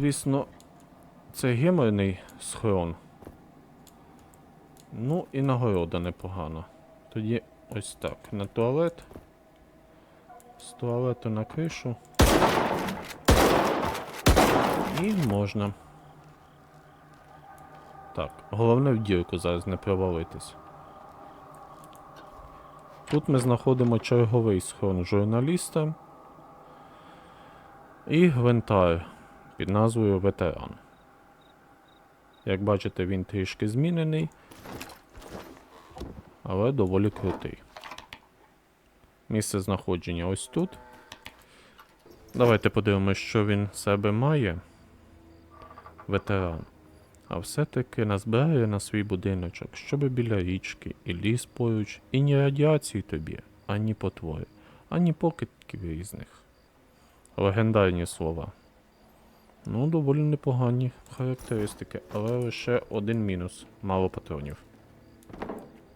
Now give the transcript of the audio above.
Звісно, це геморний схрон. Ну і нагорода непогана. Тоді ось так. На туалет. З туалету на кришу. І можна. Так, головне в дірку зараз не провалитись. Тут ми знаходимо черговий схрон журналіста і гвинтар під назвою Ветеран. Як бачите, він трішки змінений, але доволі крутий. Місце знаходження ось тут. Давайте подивимось, що він в себе має. Ветеран. А все-таки назбирає на свій будиночок, щоби біля річки і ліс поруч, і ні радіації тобі, ані потвори, ані покидків різних. Легендарні слова. Ну, доволі непогані характеристики, але лише один мінус мало патронів.